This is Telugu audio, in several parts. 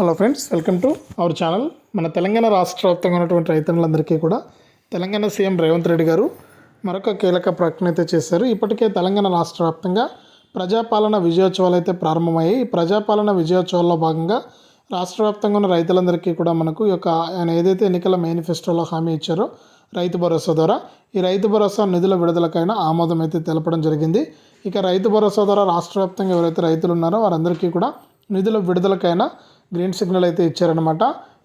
Hello friends welcome to our channel మన తెలంగాణ రాష్ట్ర వ్యాప్తంగా ఉన్నటువంటి రైతులందరికీ కూడా తెలంగాణ సీఎం రేవంత్ రెడ్డి గారు మరొక కీలక ప్రకటన అయితే చేశారు. ఇప్పటికే తెలంగాణ రాష్ట్ర వ్యాప్తంగా ప్రజాపాలన విజయోత్సవాలు అయితే ప్రారంభమయ్యాయి. ఈ ప్రజాపాలన విజయోత్సవాల్లో భాగంగా రాష్ట్ర వ్యాప్తంగా ఉన్న రైతులందరికీ కూడా మనకు ఈ యొక్క ఆయన ఏదైతే ఎన్నికల మేనిఫెస్టోలో హామీ ఇచ్చారో రైతు భరోసా ద్వారా ఈ రైతు భరోసా నిధుల విడుదలకైనా ఆమోదం అయితే తెలపడం జరిగింది. ఇక రైతు భరోసా ద్వారా రాష్ట్ర వ్యాప్తంగా ఎవరైతే రైతులు ఉన్నారో వారందరికీ కూడా నిధుల విడుదలకైనా గ్రీన్ సిగ్నల్ అయితే ఇచ్చారనమాట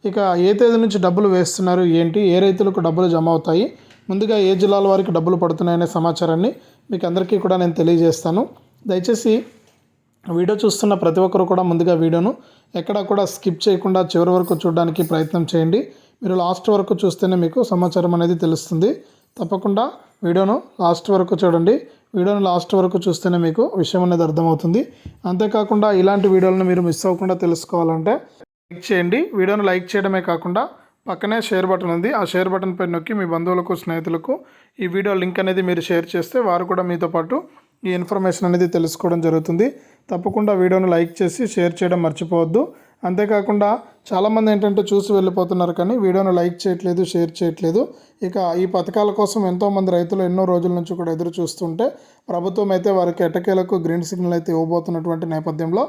ఇక ఏ తేదీ నుంచి డబ్బులు వేస్తున్నారు ఏంటి ఏ రైతులకు డబ్బులు జమ అవుతాయి ముందుగా ఏ జిల్లాల వారికి డబ్బులు పడుతున్నాయనే సమాచారాన్ని మీకు అందరికీ కూడా నేను తెలియజేస్తాను. దయచేసి వీడియో చూస్తున్న ప్రతి ఒక్కరు కూడా ముందుగా వీడియోను ఎక్కడా కూడా స్కిప్ చేయకుండా చివరి వరకు చూడడానికి ప్రయత్నం చేయండి. మీరు లాస్ట్ వరకు చూస్తేనే మీకు సమాచారం అనేది తెలుస్తుంది. తప్పకుండా వీడియోను లాస్ట్ వరకు చూడండి. వీడియోను లాస్ట్ వరకు చూస్తేనే మీకు విషయం అనేది అర్థమవుతుంది. అంతేకాకుండా ఇలాంటి వీడియోలను మీరు మిస్ అవ్వకుండా తెలుసుకోవాలంటే లైక్ చేయండి. వీడియోను లైక్ చేయడమే కాకుండా పక్కనే షేర్ బటన్ ఉంది. ఆ షేర్ బటన్ పై నొక్కి మీ బంధువులకు స్నేహితులకు ఈ వీడియో లింక్ అనేది మీరు షేర్ చేస్తే వారు కూడా మీతో పాటు ఈ ఇన్ఫర్మేషన్ అనేది తెలుసుకోవడం జరుగుతుంది. తప్పకుండా వీడియోను లైక్ చేసి షేర్ చేయడం మర్చిపోవద్దు. అంతేకాకుండా చాలామంది ఏంటంటే చూసి వెళ్ళిపోతున్నారు కానీ వీడియోను లైక్ చేయట్లేదు షేర్ చేయట్లేదు. ఇక ఈ పథకాల కోసం ఎంతోమంది రైతులు ఎన్నో రోజుల నుంచి కూడా ఎదురు చూస్తుంటే ప్రభుత్వం అయితే వారికి ఎటకేలకు గ్రీన్ సిగ్నల్ అయితే ఇవ్వబోతున్నటువంటి నేపథ్యంలో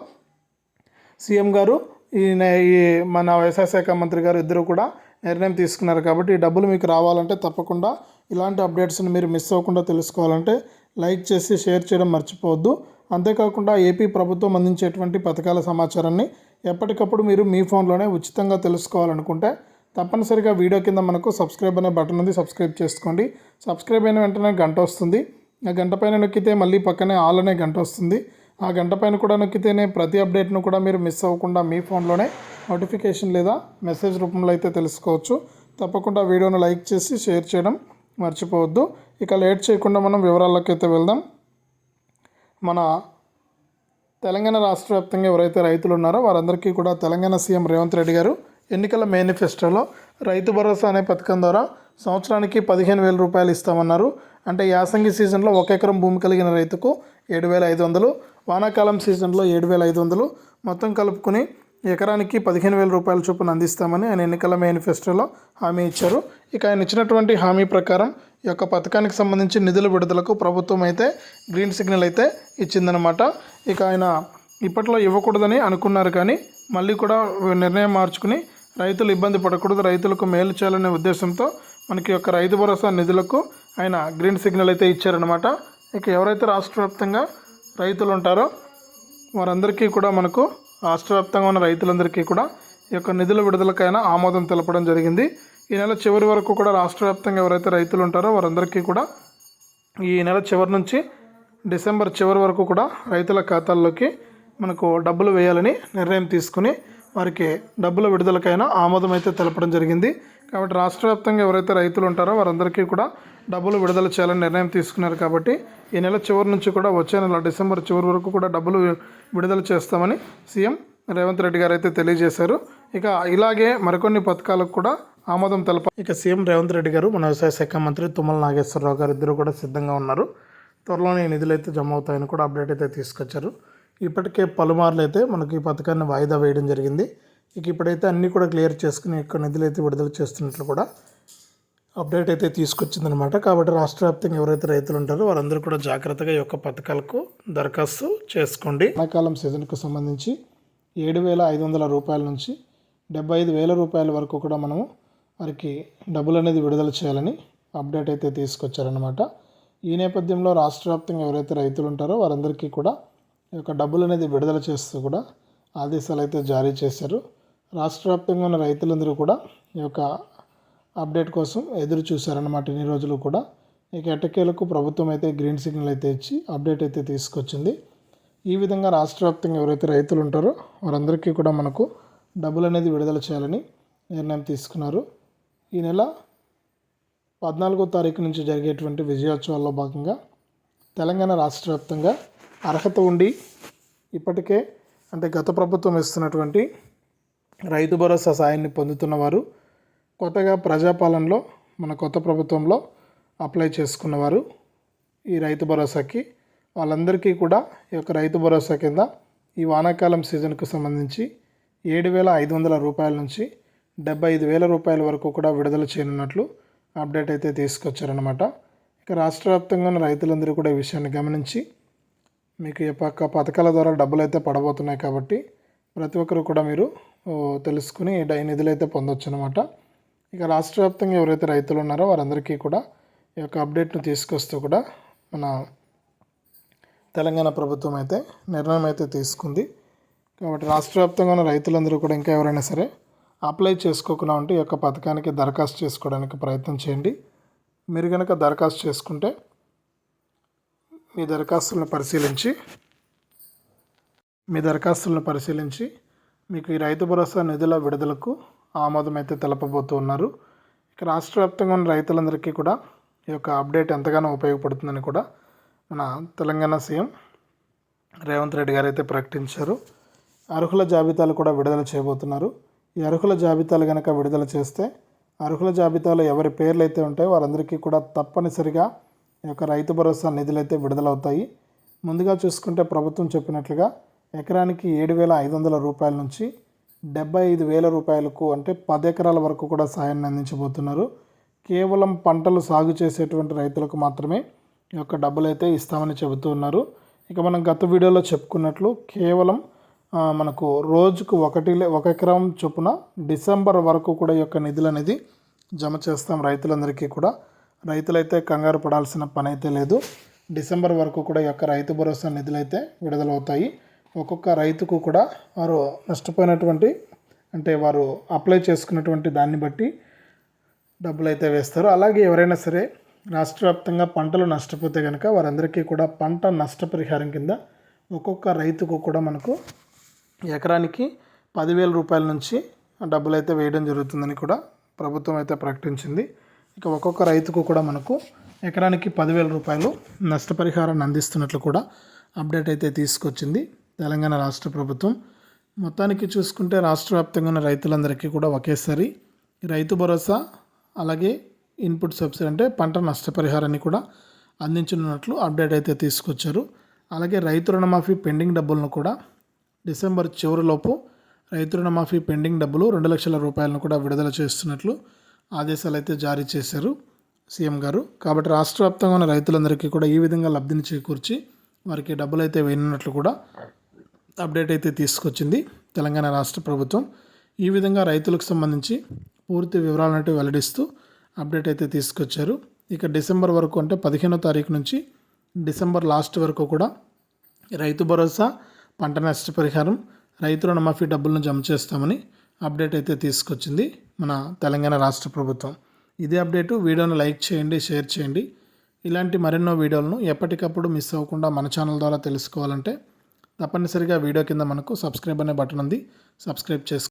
సీఎం గారు ఈ ఈ మన వ్యవసాయ శాఖ మంత్రి గారు ఇద్దరు కూడా నిర్ణయం తీసుకున్నారు కాబట్టి ఈ డబ్బులు మీకు రావాలంటే తప్పకుండా ఇలాంటి అప్డేట్స్ని మీరు మిస్ అవ్వకుండా తెలుసుకోవాలంటే లైక్ చేసి షేర్ చేయడం మర్చిపోవద్దు. అంతేకాకుండా ఏపీ ప్రభుత్వం అందించేటువంటి పథకాల సమాచారాన్ని ఎప్పటికప్పుడు మీరు మీ ఫోన్లోనే ఉచితంగా తెలుసుకోవాలనుకుంటే తప్పనిసరిగా వీడియో కింద మనకు సబ్స్క్రైబ్ అనే బటన్ ఉంది సబ్స్క్రైబ్ చేసుకోండి. సబ్స్క్రైబ్ అయిన వెంటనే గంట వస్తుంది. ఆ గంట పైన నొక్కితే మళ్ళీ పక్కనే ఆల్ అనే గంట వస్తుంది. ఆ గంట పైన కూడా నొక్కితేనే ప్రతి అప్డేట్ను కూడా మీరు మిస్ అవ్వకుండా మీ ఫోన్లోనే నోటిఫికేషన్ లేదా మెసేజ్ రూపంలో అయితే తెలుసుకోవచ్చు. తప్పకుండా వీడియోను లైక్ చేసి షేర్ చేయడం మర్చిపోవద్దు. ఇక లేట్ చేయకుండా మనం వివరాల్లోకి అయితే వెళ్దాం. మన తెలంగాణ రాష్ట్ర వ్యాప్తంగా ఎవరైతే రైతులు ఉన్నారో వారందరికీ కూడా తెలంగాణ సీఎం రేవంత్ రెడ్డి గారు ఎన్నికల మేనిఫెస్టోలో రైతు భరోసా అనే పథకం ద్వారా సంవత్సరానికి పదిహేను వేల రూపాయలు ఇస్తామన్నారు. అంటే యాసంగి సీజన్లో ఒక ఎకరం భూమి కలిగిన రైతుకు ఏడు వేల ఐదు వందలు వానాకాలం సీజన్లో ఏడు వేల ఐదు వందలు మొత్తం కలుపుకుని ఎకరానికి పదిహేను వేల రూపాయల చొప్పున అందిస్తామని ఆయన ఎన్నికల మేనిఫెస్టోలో హామీ ఇచ్చారు. ఇక ఆయన ఇచ్చినటువంటి హామీ ప్రకారం ఈ యొక్క పథకానికి సంబంధించి నిధుల విడుదలకు ప్రభుత్వం అయితే గ్రీన్ సిగ్నల్ అయితే ఇచ్చిందనమాట ఇక ఆయన ఇప్పట్లో ఇవ్వకూడదని అనుకున్నారు కానీ మళ్ళీ కూడా నిర్ణయం మార్చుకుని రైతులు ఇబ్బంది పడకూడదు రైతులకు మేలు చేయాలనే ఉద్దేశంతో మనకి యొక్క రైతు భరోసా నిధులకు ఆయన గ్రీన్ సిగ్నల్ అయితే ఇచ్చారనమాట ఇక ఎవరైతే రాష్ట్ర వ్యాప్తంగా రైతులు ఉంటారో వారందరికీ కూడా మనకు రాష్ట్ర వ్యాప్తంగా ఉన్న రైతులందరికీ కూడా ఈ యొక్క నిధుల విడుదలకైనా ఆమోదం తెలపడం జరిగింది. ఈ నెల చివరి వరకు కూడా రాష్ట్ర వ్యాప్తంగా ఎవరైతే రైతులు ఉంటారో వారందరికీ కూడా ఈ నెల చివరి నుంచి డిసెంబర్ చివరి వరకు కూడా రైతుల ఖాతాల్లోకి మనకు డబ్బులు వేయాలని నిర్ణయం తీసుకుని వారికి డబ్బుల విడుదలకైనా ఆమోదం అయితే తెలపడం జరిగింది. కాబట్టి రాష్ట్ర వ్యాప్తంగా ఎవరైతే రైతులు ఉంటారో వారందరికీ కూడా డబ్బులు విడుదల చేయాలని నిర్ణయం తీసుకున్నారు కాబట్టి ఈ నెల చివరి నుంచి కూడా వచ్చే నెల డిసెంబర్ చివరి వరకు కూడా డబ్బులు విడుదల చేస్తామని సీఎం రేవంత్ రెడ్డి గారు అయితే తెలియజేశారు. ఇక ఇలాగే మరికొన్ని పథకాలకు కూడా ఆమోదం తెలప ఇక సీఎం రేవంత్ రెడ్డి గారు మన వ్యవసాయ శాఖ మంత్రి తుమ్మల నాగేశ్వరరావు గారు ఇద్దరు కూడా సిద్ధంగా ఉన్నారు. త్వరలోనే ఈ నిధులు అయితే జమ అవుతాయని కూడా అప్డేట్ అయితే తీసుకొచ్చారు. ఇప్పటికే పలుమార్లు అయితే మనకి ఈ పథకాన్ని వాయిదా వేయడం జరిగింది. ఇక ఇప్పుడైతే అన్నీ కూడా క్లియర్ చేసుకుని యొక్క నిధులు అయితే విడుదల చేస్తున్నట్లు కూడా అప్డేట్ అయితే తీసుకొచ్చిందనమాట కాబట్టి రాష్ట్ర వ్యాప్తంగా ఎవరైతే రైతులు ఉంటారో వారందరూ కూడా జాగ్రత్తగా ఈ యొక్క పథకాలకు దరఖాస్తు చేసుకోండి. ఎండాకాలం సీజన్కు సంబంధించి ఏడు వేల ఐదు వందల రూపాయల నుంచి డెబ్బై ఐదు వేల రూపాయల వరకు కూడా మనము వారికి డబ్బులు అనేది విడుదల చేయాలని అప్డేట్ అయితే తీసుకొచ్చారనమాట ఈ నేపథ్యంలో రాష్ట్ర వ్యాప్తంగా ఎవరైతే రైతులు ఉంటారో వారందరికీ కూడా ఈ యొక్క డబ్బులు అనేది విడుదల చేస్తూ కూడా ఆదేశాలు అయితే జారీ చేశారు. రాష్ట్ర వ్యాప్తంగా ఉన్న రైతులందరూ కూడా ఈ యొక్క అప్డేట్ కోసం ఎదురు చూశారన్నమాట. ఇన్ని రోజులు కూడా ఇక ఎట్టకేలకు ప్రభుత్వం అయితే గ్రీన్ సిగ్నల్ అయితే ఇచ్చి అప్డేట్ అయితే తీసుకొచ్చింది. ఈ విధంగా రాష్ట్ర వ్యాప్తంగా ఎవరైతే రైతులు ఉంటారో వారందరికీ కూడా మనకు డబ్బులు అనేది విడుదల చేయాలని నిర్ణయం తీసుకున్నారు. ఈ నెల పద్నాలుగో తారీఖు నుంచి జరిగేటువంటి విజయోత్సవాల్లో భాగంగా తెలంగాణ రాష్ట్ర వ్యాప్తంగా అర్హత ఉండి ఇప్పటికే అంటే గత ప్రభుత్వం ఇస్తున్నటువంటి రైతు భరోసా సాయాన్ని పొందుతున్న వారు కొత్తగా ప్రజాపాలనలో మన కొత్త ప్రభుత్వంలో అప్లై చేసుకున్నవారు ఈ రైతు భరోసాకి వాళ్ళందరికీ కూడా ఈ యొక్క రైతు భరోసా కింద ఈ వానాకాలం సీజన్కు సంబంధించి ఏడు వేల ఐదు వందల రూపాయల నుంచి డెబ్బై ఐదు వేల రూపాయల వరకు కూడా విడుదల చేయనున్నట్లు అప్డేట్ అయితే తీసుకొచ్చారనమాట ఇక రాష్ట్ర వ్యాప్తంగా ఉన్న రైతులందరూ కూడా ఈ విషయాన్ని గమనించి మీకు ఈ పక్క పథకాల ద్వారా డబ్బులు అయితే పడబోతున్నాయి కాబట్టి ప్రతి ఒక్కరు కూడా మీరు తెలుసుకుని డై నిధులు అయితే పొందొచ్చు అనమాట ఇక రాష్ట్ర వ్యాప్తంగా ఎవరైతే రైతులు ఉన్నారో వారందరికీ కూడా ఈ యొక్క అప్డేట్ను తీసుకొస్తూ కూడా మన తెలంగాణ ప్రభుత్వం అయితే నిర్ణయం అయితే తీసుకుంది. కాబట్టి రాష్ట్ర వ్యాప్తంగా ఉన్న రైతులందరూ కూడా ఇంకా ఎవరైనా సరే అప్లై చేసుకోకుండా ఉంటే ఈ యొక్క పథకానికి దరఖాస్తు చేసుకోవడానికి ప్రయత్నం చేయండి. మీరు కనుక దరఖాస్తు చేసుకుంటే మీ దరఖాస్తులను పరిశీలించి మీ దరఖాస్తులను పరిశీలించి మీకు ఈ రైతు భరోసా నిధుల విడుదలకు ఆమోదం అయితే తెలపబోతూ ఉన్నారు. ఇక రాష్ట్ర వ్యాప్తంగా ఉన్న రైతులందరికీ కూడా ఈ యొక్క అప్డేట్ ఎంతగానో ఉపయోగపడుతుందని కూడా మన తెలంగాణ సీఎం రేవంత్ రెడ్డి గారు అయితే ప్రకటించారు. అర్హుల జాబితాలు కూడా విడుదల చేయబోతున్నారు. ఈ అర్హుల జాబితాలు కనుక విడుదల చేస్తే అర్హుల జాబితాలో ఎవరి పేర్లు అయితే ఉంటాయో వారందరికీ కూడా తప్పనిసరిగా ఈ యొక్క రైతు భరోసా నిధులు అయితే విడుదలవుతాయి. ముందుగా చూసుకుంటే ప్రభుత్వం చెప్పినట్లుగా ఎకరానికి ఏడు వేల ఐదు వందల రూపాయల నుంచి డెబ్బై ఐదు వేల రూపాయలకు అంటే పది ఎకరాల వరకు కూడా సాయాన్ని అందించబోతున్నారు. కేవలం పంటలు సాగు చేసేటువంటి రైతులకు మాత్రమే ఈ యొక్క డబ్బులు అయితే ఇస్తామని చెబుతూ ఉన్నారు. ఇక మనం గత వీడియోలో చెప్పుకున్నట్లు కేవలం మనకు రోజుకు ఒకటి లే- ఒక ఎకరం చొప్పున డిసెంబర్ వరకు కూడా ఈ యొక్క నిధులు అనేది జమ చేస్తాం రైతులందరికీ కూడా. రైతులైతే కంగారు పడాల్సిన పని అయితే లేదు. డిసెంబర్ వరకు కూడా ఈ యొక్క రైతు భరోసా నిధులు అయితే విడుదలవుతాయి. ఒక్కొక్క రైతుకు కూడా వారు నష్టపోయినటువంటి అంటే వారు అప్లై చేసుకున్నటువంటి దాన్ని బట్టి డబ్బులు అయితే వేస్తారు. అలాగే ఎవరైనా సరే రాష్ట్ర వ్యాప్తంగా పంటలు నష్టపోతే కనుక వారందరికీ కూడా పంట నష్టపరిహారం కింద ఒక్కొక్క రైతుకు కూడా మనకు ఎకరానికి పదివేల రూపాయల నుంచి డబ్బులు అయితే వేయడం జరుగుతుందని కూడా ప్రభుత్వం అయితే ప్రకటించింది. ఇక ఒక్కొక్క రైతుకు కూడా మనకు ఎకరానికి పదివేల రూపాయలు నష్టపరిహారాన్ని అందిస్తున్నట్లు కూడా అప్డేట్ అయితే తీసుకొచ్చింది తెలంగాణ రాష్ట్ర ప్రభుత్వం. మొత్తానికి చూసుకుంటే రాష్ట్ర వ్యాప్తంగా ఉన్న రైతులందరికీ కూడా ఒకేసారి రైతు భరోసా అలాగే ఇన్పుట్ సబ్సిడీ అంటే పంట నష్టపరిహారాన్ని కూడా అందించనున్నట్లు అప్డేట్ అయితే తీసుకొచ్చారు. అలాగే రైతు రుణమాఫీ పెండింగ్ డబ్బులను కూడా డిసెంబర్ చివరిలోపు రైతు రుణమాఫీ పెండింగ్ డబ్బులు రెండు లక్షల రూపాయలను కూడా విడుదల చేస్తున్నట్లు ఆదేశాలు అయితే జారీ చేశారు సీఎం గారు. కాబట్టి రాష్ట్ర వ్యాప్తంగా ఉన్న రైతులందరికీ కూడా ఈ విధంగా లబ్ధిని చేకూర్చి వారికి డబ్బులు అయితే వేయనున్నట్లు కూడా అప్డేట్ అయితే తీసుకొచ్చింది తెలంగాణ రాష్ట్ర ప్రభుత్వం. ఈ విధంగా రైతులకు సంబంధించి పూర్తి వివరాలను వెల్లడిస్తూ అప్డేట్ అయితే తీసుకొచ్చారు. ఇక డిసెంబర్ వరకు అంటే పదిహేనో తారీఖు నుంచి డిసెంబర్ లాస్ట్ వరకు కూడా రైతు భరోసా పంట నష్టపరిహారం రైతు రుణమాఫీ డబ్బులను జమ చేస్తామని అప్డేట్ అయితే తీసుకొచ్చింది మన తెలంగాణ రాష్ట్ర ప్రభుత్వం. ఇదే అప్డేటు వీడియోను లైక్ చేయండి షేర్ చేయండి. ఇలాంటి మరెన్నో వీడియోలను ఎప్పటికప్పుడు మిస్ అవ్వకుండా మన ఛానల్ ద్వారా తెలుసుకోవాలంటే తప్పనిసరిగా వీడియో కింద మనకు సబ్స్క్రైబ్ అనే బటన్ ఉంది. సబ్స్క్రైబ్ చేసుకో